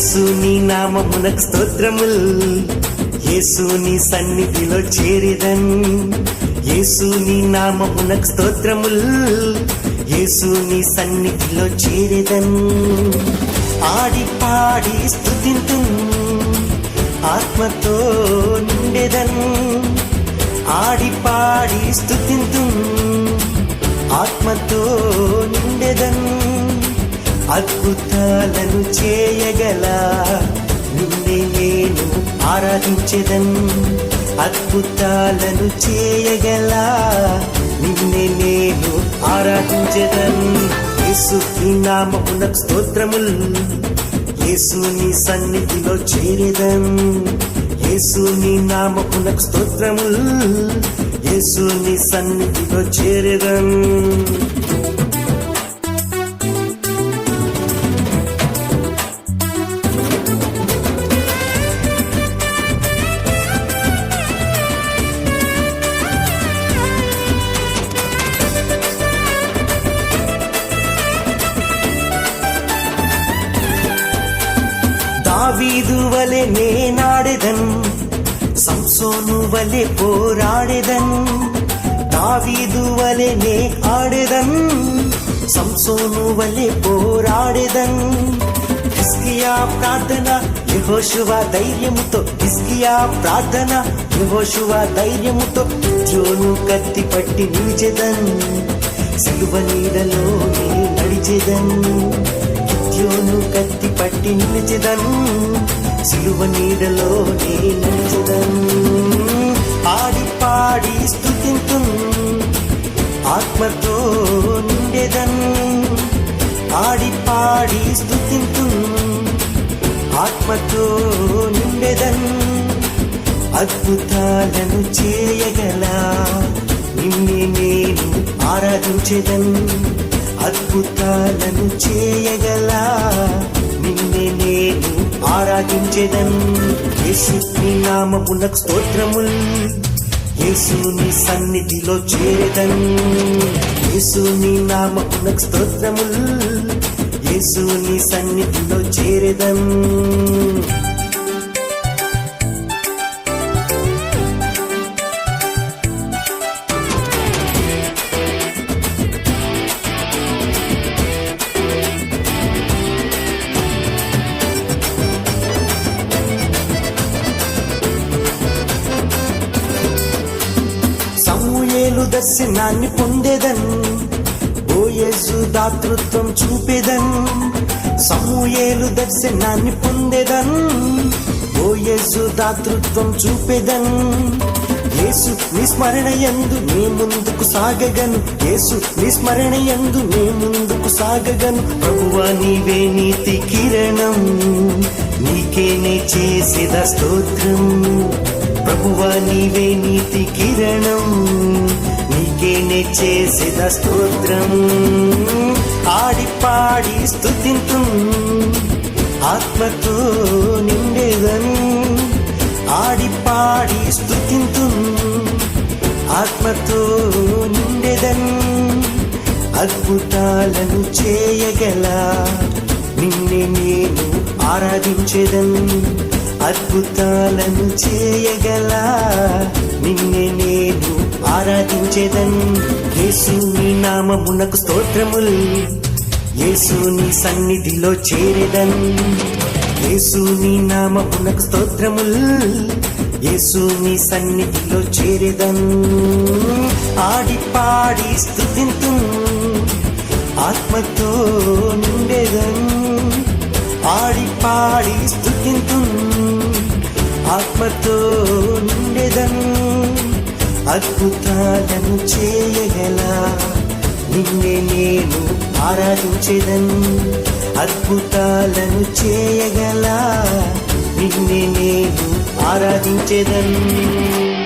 యేసు నీ నామమునకు స్తోత్రముల్. యేసు నీ సన్నిధిలో చేరిదన్ యేసు నీ నామమునకు స్తోత్రముల్. యేసు నీ సన్నిధిలో చేరిదన్ ఆడి పాడి స్థుతింతు ఆత్మతో నిండెదన్ ఆడి పాడి స్థుతింతు ఆత్మతో నిండెదన్ అద్భుతాలను చేయగల నిన్నే నేను ఆరాధించెదన్ అద్భుతాలను చేయగల నిన్నే నేను ఆరాధించెదన్ యేసు నీ నామమునకు స్తోత్రముల్. యేసు సన్నిధిలో చేరేదన్ యేసుని నామమునకు స్తోత్రముల్. యేసు సన్నిధిలో చేరేదన్ దావీదు వలె నేనాడెదన్ సంసోను వలె పోరాడెదన్ దావీదు వలె నే ఆడెదన్ సంసోను వలె పోరాడెదన్. హిస్కియా ప్రార్థన యహోశువ ధైర్యముతో హిస్కియా ప్రార్థన యహోశువ ధైర్యముతో జోను కత్తి పట్టి నిలిచెదన్ సిలువ నీడలో నే నడిచెదన్. గిద్యోను కత్తి పట్టి నిలిచెదను. సిలువ నీడలో నే ఆడి పాడి స్థుతింతు ఆత్మతో నిండెదన్. ఆడి పాడి స్థుతింతు ఆత్మతో నిండెదన్. అద్భుతాలను చేయగల నిన్నే నేను ఆరాధించెదన్. అద్భుతాలను చేయగల నిన్నే నేను ఆరాధించేదన్. యేసు నీ నామమునకు స్తోత్రముల్. యేసు నీ సన్నిధిలో చేరేదన్. యేసు నీ నామమునకు స్తోత్రముల్. యేసు నీ సన్నిధిలో చేరెదన్. దర్శనాన్ని పొందేదన్. ఓయేసు దాతృత్వం చూపేదన్. సమూయేలు దర్శనాన్ని పొందేదన్. ఓయేసు దాతృత్వం చూపేదన్. యేసు నిస్మరణ ఎందు నీ ముందుకు సాగగను. యేసు నిస్మరణ ఎందు నీ ముందుకు సాగగను. ప్రభువా నీవే నీతి కిరణం. నీకేనే చేసేద స్తోత్రం. ప్రభువా నీవే నీతి కిరణం. నీకేనే చేసేద స్తోత్రం. ఆడి పాడి స్థుతింతు ఆత్మతో నిండేదను ఆడి పాడి స్థుతింతు ఆత్మతో నిండెదన్ అద్భుతాలను చేయగల నిన్నే నేను ఆరాధించేదను అద్భుతాలను చేయగల నిన్నే ఆరాధించేదన్. యేసు నీ నామమునకు స్తోత్రముల్. యేసు నీ సన్నిధిలో చేరేదన్. యేసు నీ నామమునకు స్తోత్రముల్. యేసు నీ సన్నిధిలో చేరేదన్. ఆడి పాడి స్థుతింతు. ఆత్మతో నిండేదన్. ఆడి పాడి స్థుతింతు. ఆత్మతో నిండేదన్. అద్భుతాలను చేయగలా నిన్నే నేను ఆరాధించెదన్. అద్భుతాలను చేయగలా నిన్నే నేను ఆరాధించెదన్.